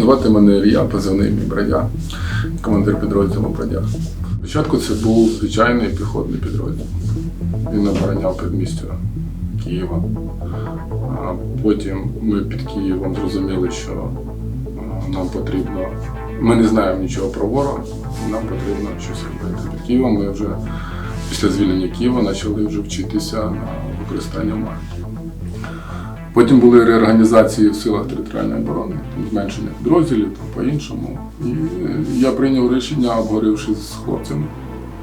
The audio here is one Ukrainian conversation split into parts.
Звати мене Ілля, позивний мій бродяг, командир підрозділу бродяг. Спочатку це був звичайний піхотний підрозділ. Він обороняв передмістя Києва. А потім ми під Києвом зрозуміли, що нам потрібно. Ми не знаємо нічого про ворога, нам потрібно щось робити. Під Києвом ми вже після звільнення Києва почали вже вчитися на використання магії. Потім були реорганізації в силах територіальної оборони, зменшення підрозділів, там по-іншому. І е, я прийняв рішення, обговорившись з хлопцями,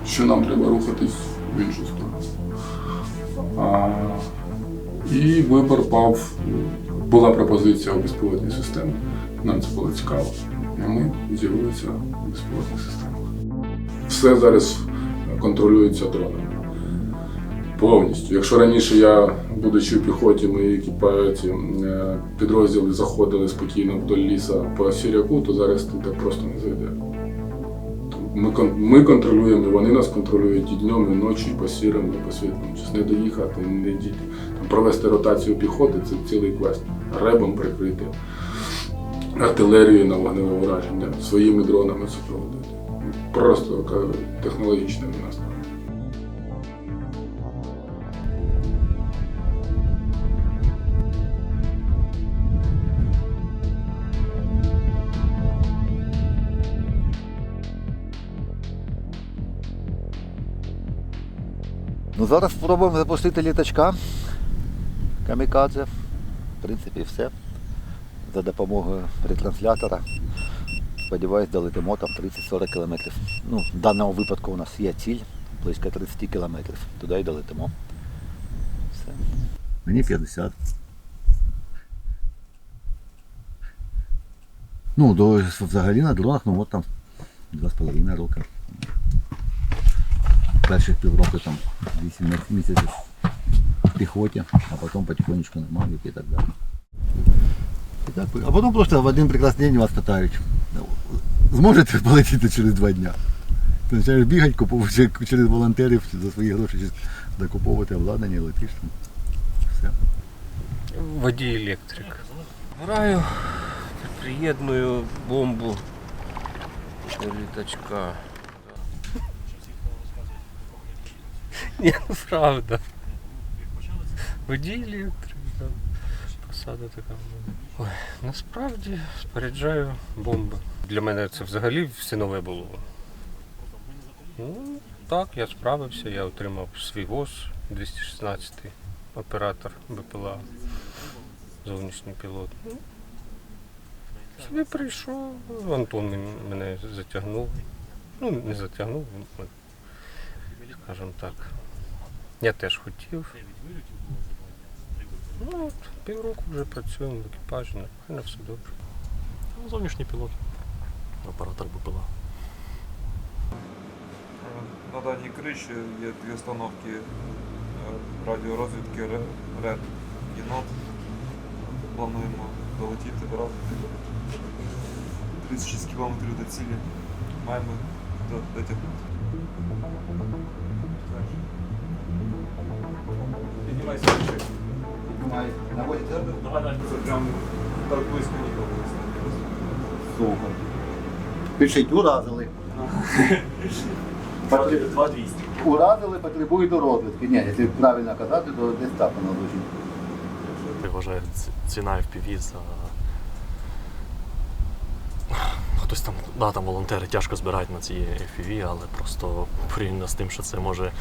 що нам треба рухатись в іншу сторону. І вибор пав, була пропозиція у безпілотній системі. Нам це було цікаво. І ми з'явилися у безпілотних системах. Все зараз контролюється дронами. Повністю. Якщо раніше я, будучи в піхоті, мої екіпаці е, підрозділи заходили спокійно вдоль ліса по сіряку, то зараз ти так просто не зайде. Ми, ми контролюємо, вони нас контролюють і днем, і ночі, і по сірим, і по світлому. Час не доїхати, не діти. Провести ротацію піхоти це цілий квест. Ребом прикрити, артилерією на вогневе враження, своїми дронами супроводити. Просто така технологічна війна Ну зараз спробуємо запустити літачка. Камікадзе. В принципі, все. За допомогою ретранслятора. Сподіваюсь, долетимо там 30-40 кілометрів. Ну, в даному випадку у нас є ціль близько 30 кілометрів. Туди і долетимо. Все. Мені 50. Ну, до, взагалі на дронах, ну от там 2,5 роки. Перших півроку там 8 місяців в піхоті, а потім потихонечку на мавіки і так далі. І так, а потім просто в один прекрасний день вас питають, зможете полетіти через два дня? Ти починаєш бігати, купувати через волонтерів за свої гроші докуповувати обладнання летиш там. Все. Водій електрик. Граю, приєдную бомбу до літачка. Ні, ну, правда. Водій електрик, посада така. була. Ой, насправді споряджаю бомби. Для мене це взагалі все нове було. Ну, так, я справився, я отримав свій ВОЗ 216 оператор БПЛА зовнішній пілот. Ну, Собі прийшов, Антон мене затягнув. Ну, не затягнув, він скажімо так. Я теж хотів. Ну, от, півроку вже працюємо в екіпажі, нормально все добре. Ну, Зовнішній пілот, оператор БПЛА. На даній криші є дві установки е, радіорозвідки Ре- РЕД єнот. Плануємо долетіти вразити 36 кілометрів до цілі. Маємо Це прям так близько не. Супер. Пишіть, уразили. Потреб- 2200. Уразили, потребують до розвідки. Ні, якщо правильно казати, то десь так воно звучить. Я вважаю, ціна FPV за. Хтось там, да, там волонтери тяжко збирають на ці FPV, але просто порівняно з тим, що це може м,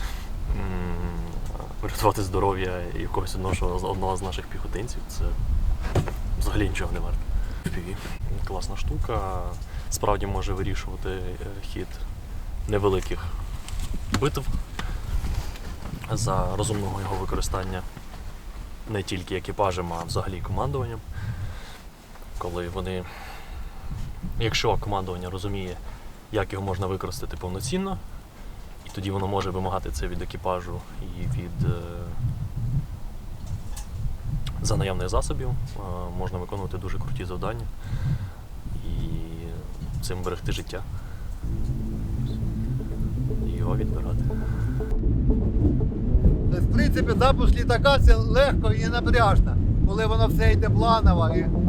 врятувати здоров'я і в когось одного, одного з наших піхотинців, це взагалі нічого не варто. Класна штука, справді може вирішувати е, хід невеликих битв за розумного його використання не тільки екіпажем, а взагалі командуванням. Коли вони, якщо командування розуміє, як його можна використати повноцінно, тоді воно може вимагати це від екіпажу і від е, за наявних засобів, е, можна виконувати дуже круті завдання і цим берегти життя. Його відбирати. В принципі, запуск літака це легко і напряжно, коли воно все йде планово. І...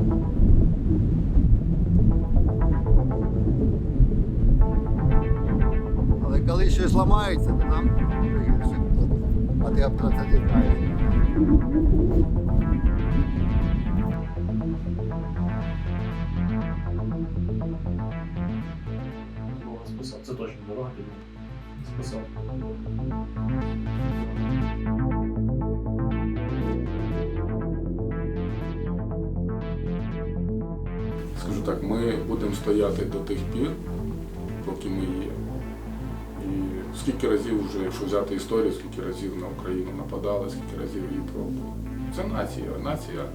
Якщо щось ламається, то нам гірше. А ти об це не. Списав. Це точно дорога. Списав. Скажу так, ми будемо стояти до тих пір, поки ми є. Скільки разів вже, якщо взяти історію, скільки разів на Україну нападали, скільки разів її пробували. Це нація, нація.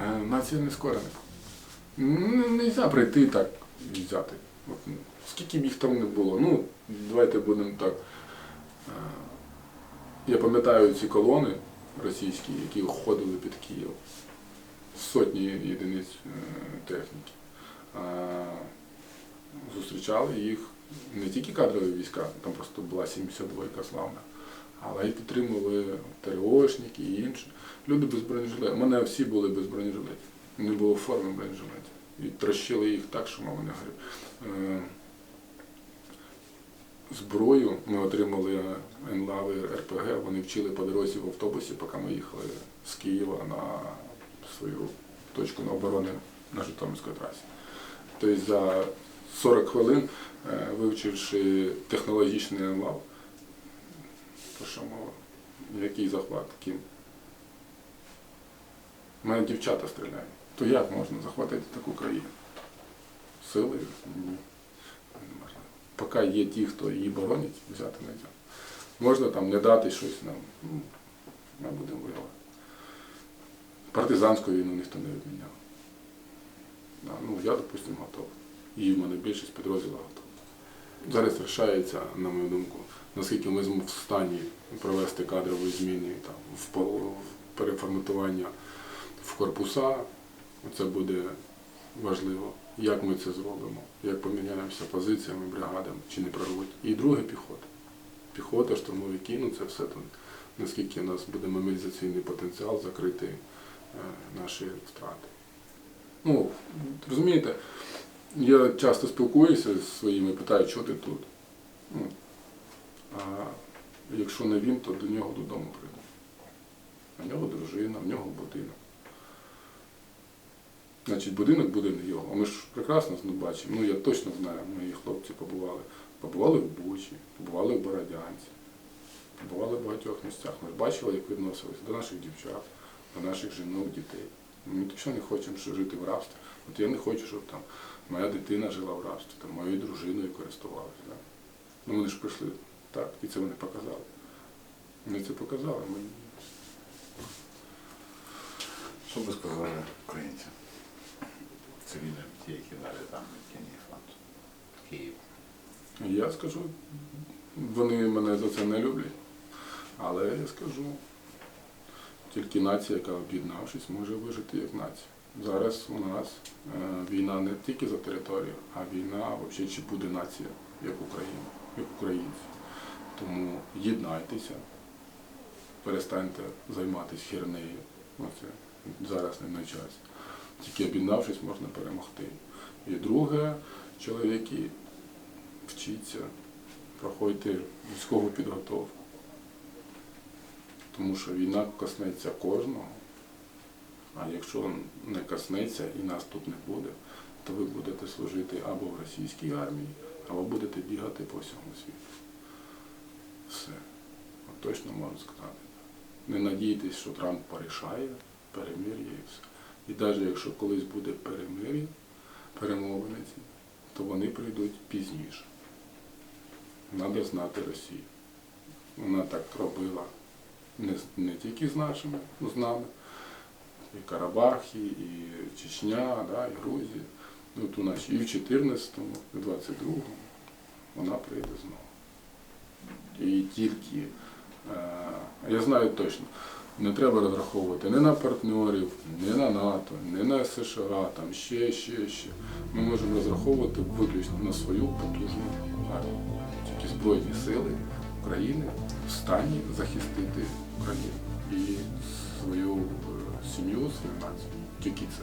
е, Нація нескорених. Не можна прийти так і взяти. От, ну, скільки б їх там не було. Ну, давайте будемо так. е, Я пам'ятаю ці колони російські, які ходили під Київ сотні єдиниць е, техніки. Зустрічали їх не тільки кадрові війська, там просто була 72-ка славна, але й підтримували ТРОшники і інші. Люди без бронежилетів. У мене всі були без бронежилетів. Не було форми бронежилетів. І трощили їх так, що мама не горів. Е, Зброю ми отримали НЛАВи РПГ, вони вчили по дорозі в автобусі, поки ми їхали з Києва на свою точку на оборони на Житомирській трасі. Тобто за 40 хвилин, е, вивчивши технологічний НЛАВ, про що мова? Який захват, ким? У мене дівчата стріляють. То як можна захватити таку країну? Силою? Ні. Поки є ті, хто її боронить, взяти не можна. Можна там не дати щось нам. Ну, Ми будемо воювати. Партизанську війну ніхто не відміняв. Ну, я, допустимо, готовий. І в мене більшість підрозділів готова. Зараз рішається, на мою думку, наскільки ми в стані провести кадрові зміни там, в, переформатування в корпуса. Це буде важливо. Як ми це зробимо, як поміняємося позиціями, бригадами, чи не прорвуть. І друге піхота. Піхота, штурмовики, ну це все там, наскільки у нас буде мобілізаційний потенціал закрити е, наші втрати. Ну, розумієте, я часто спілкуюся з своїми, питаю, що ти тут. Ну, а якщо не він, то до нього додому прийду. У нього дружина, в нього будинок. Значить, будинок буде не його. А ми ж прекрасно бачимо. Ну я точно знаю, мої хлопці побували. Побували в Бучі, побували в Бородянці, побували в багатьох місцях. Ми ж бачили, як відносились до наших дівчат, до наших жінок, дітей. Ми точно не хочемо жити в рабстві. От я не хочу, щоб там моя дитина жила в рабстві, там моєю дружиною користувалася. Да? Ну вони ж прийшли так, і це вони показали. Вони це показали. Ми... Що би сказали українцям? Цивільним, ті, які далі там лінії фронту. Київ. Я скажу, вони мене за це не люблять. Але я скажу, тільки нація, яка об'єднавшись, може вижити як нація. Зараз у нас е, війна не тільки за територію, а війна взагалі чи буде нація, як Україна, як українці. Тому єднайтеся, перестаньте займатися хернею. Оце зараз не на часі. Тільки об'єднавшись, можна перемогти. І друге, чоловіки, вчіться, проходьте військову підготовку. Тому що війна коснеться кожного. А якщо не коснеться і нас тут не буде, то ви будете служити або в російській армії, або будете бігати по всьому світу. Все. От точно можу сказати. Не надійтесь, що Трамп порішає, перемир'я і все. І навіть якщо колись буде перемир'я, перемовниці, то вони прийдуть пізніше. Треба знати Росію. Вона так робила не, не тільки з нашими, з нами. І Карабах, і, Чечня, да, і Грузія. Ну, От у нас і в 14-му, і в 22-му вона прийде знову. І тільки, е, я знаю точно, не треба розраховувати ні на партнерів, ні на НАТО, ні на США, там ще, ще, ще. Ми можемо розраховувати виключно на свою потужну армію. Тільки Збройні сили України в стані захистити Україну і свою сім'ю, свою націю. Тільки це.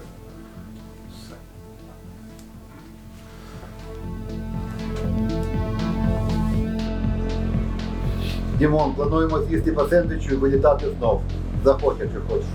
Все. Дімон, плануємо з'їсти по сендвічу і вилітати знов. Захочеш, чи хочеш.